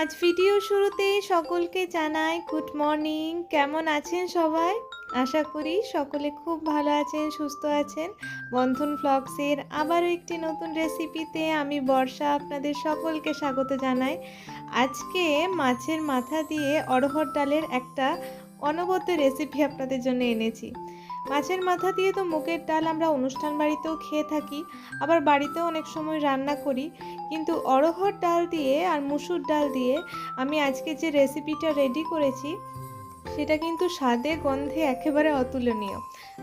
আজ ভিডিও শুরুতেই সকলকে জানাই গুড মর্নিং। কেমন আছেন সবাই? আশা করি সকলে খুব ভালো আছেন, সুস্থ আছেন। বন্ধন ফ্লগসের আবারও একটি নতুন রেসিপিতে আমি বর্ষা আপনাদের সকলকে স্বাগত জানাই। আজকে মাছের মাথা দিয়ে অড়হর ডালের একটা অনবদ্য রেসিপি আপনাদের জন্য এনেছি। মাছের মাথা দিয়ে তো মুগের ডাল আমরা অনুষ্ঠান বাড়িতেও খেয়ে থাকি, আবার বাড়িতেও অনেক সময় রান্না করি। কিন্তু অরহর ডাল দিয়ে আর মুসুর ডাল দিয়ে আমি আজকে যে রেসিপিটা রেডি করেছি সেটা কিন্তু স্বাদে, গন্ধে একেবারে অতুলনীয়।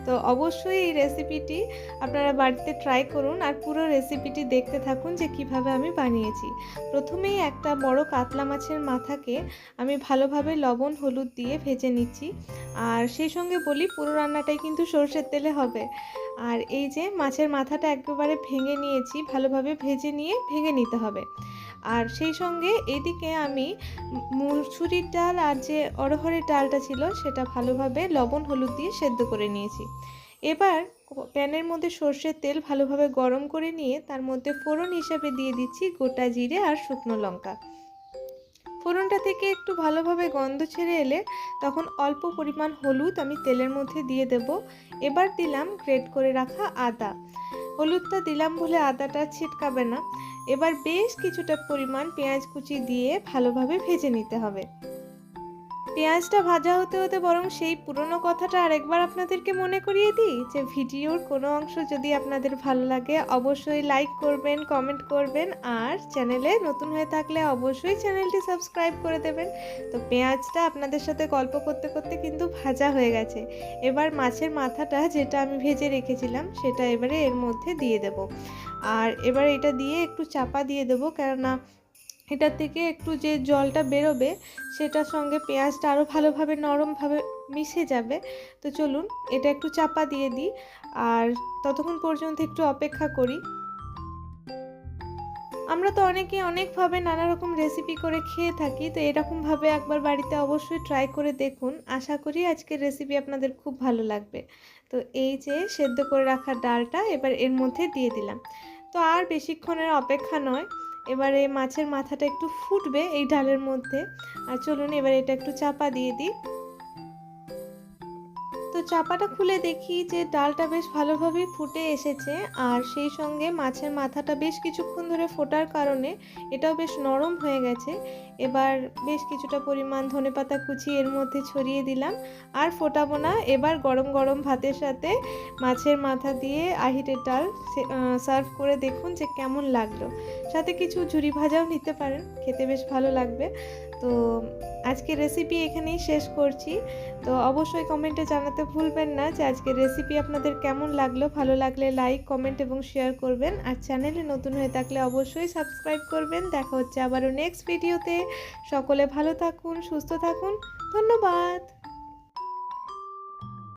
তো অবশ্যই এই রেসিপিটি আপনারা বাড়িতে ট্রাই করুন আর পুরো রেসিপিটি দেখতে থাকুন যে কীভাবে আমি বানিয়েছি। প্রথমেই একটা বড় কাতলা মাছের মাথাকে আমি ভালোভাবে লবণ, হলুদ দিয়ে ভেজে নিচ্ছি। আর সেই সঙ্গে বলি, পুরো রান্নাটাই কিন্তু সর্ষের তেলে হবে। আর এই যে মাছের মাথাটা একেবারে ভেঙে নিয়েছি, ভালোভাবে ভেজে নিয়ে ভেঙে নিতে হবে। আর সেই সঙ্গে এদিকে আমি মুসুরির ডাল আর যে অড়হরের ডালটা ছিল, সেটা ভালোভাবে লবণ, হলুদ দিয়ে সেদ্ধ করে নিয়েছি। এবার প্যানের মধ্যে সর্ষের তেল ভালোভাবে গরম করে নিয়ে তার মধ্যে ফোড়ন হিসাবে দিয়ে দিচ্ছি গোটা জিরে আর শুকনো লঙ্কা। ফোড়নটা থেকে একটু ভালোভাবে গন্ধ ছেড়ে এলে তখন অল্প পরিমাণ হলুদ আমি তেলের মধ্যে দিয়ে দেব। এবার দিলাম গ্রেট করে রাখা আদা। হলুদটা দিলাম বলে আদাটা ছিটকাবে না। এবার বেশ কিছুটা পরিমাণ পেঁয়াজ কুচি দিয়ে ভালোভাবে ভেজে নিতে হবে। পেঁয়াজটা ভাজা হতে হতে বরং সেই পুরনো কথাটা আরেকবার আপনাদেরকে মনে করিয়ে দিই, যে ভিডিওর কোনো অংশ যদি আপনাদের ভালো লাগে, অবশ্যই লাইক করবেন কমেন্ট করবেন আর চ্যানেলে নতুন হয়ে থাকলে অবশ্যই চ্যানেলটি সাবস্ক্রাইব করে দেবেন। তো পেঁয়াজটা আপনাদের সাথে গল্প করতে করতে কিন্তু ভাজা হয়ে গেছে। এবার মাছের মাথাটা যেটা আমি ভেজে রেখেছিলাম, সেটা এবারে এর মধ্যে দিয়ে দেব। আর এবার এটা দিয়ে একটু চাপা দিয়ে দেবো, কেননা এটার থেকে একটু যে জলটা বেরোবে, সেটার সঙ্গে পেঁয়াজটা আরও ভালোভাবে, নরমভাবে মিশে যাবে। তো চলুন, এটা একটু চাপা দিয়ে দিই। আর ততক্ষণ পর্যন্ত একটু অপেক্ষা করি। আমরা তো অনেকে অনেকভাবে নানা রকম রেসিপি করে খেয়ে থাকি, তো এরকমভাবে একবার বাড়িতে অবশ্যই ট্রাই করে দেখুন। আশা করি আজকের রেসিপি আপনাদের খুব ভালো লাগবে। তো এই যে সেদ্ধ করে রাখা ডালটা, এবার এর মধ্যে দিয়ে দিলাম। তো আর বেশিক্ষণের অপেক্ষা নয়। এবারে মাছের মাথাটা একটু ফুটবে এই ডালের মধ্যে। আর চলুন এবার এটা একটু চাপা দিয়ে দিই। তো চাপাটা খুলে দেখি যে ডালটা বেশ ভালোভাবেই ফুটে এসেছে আর সেই সঙ্গে মাছের মাথাটা বেশ কিছুক্ষণ ধরে ফোটার কারণে এটাও বেশ নরম হয়ে গেছে। এবার বেশ কিছুটা পরিমাণ ধনেপাতা কুচি এর মধ্যে ছড়িয়ে দিলাম আর ফোটাবো না। এবার গরম গরম ভাতের সাথে মাছের মাথা দিয়ে আহিটের ডাল সার্ভ করে দেখুন যে কেমন লাগল। সাথে কিছু ঝুরি ভাজাও নিতে পারেন, খেতে বেশ ভালো লাগবে। তো আজকে রেসিপি এখানেই শেষ করছি। তো অবশ্যই কমেন্টে জানাতে ভুলবেন না যে আজকের রেসিপি আপনাদের কেমন লাগল? ভালো লাগলে লাইক কমেন্ট এবং শেয়ার করবেন। আর চ্যানেলে নতুন হয়ে থাকলে অবশ্যই সাবস্ক্রাইব করবেন। দেখা হচ্ছে আবারও নেক্সট ভিডিওতে সকলে ভালো থাকুন, সুস্থ থাকুন। ধন্যবাদ।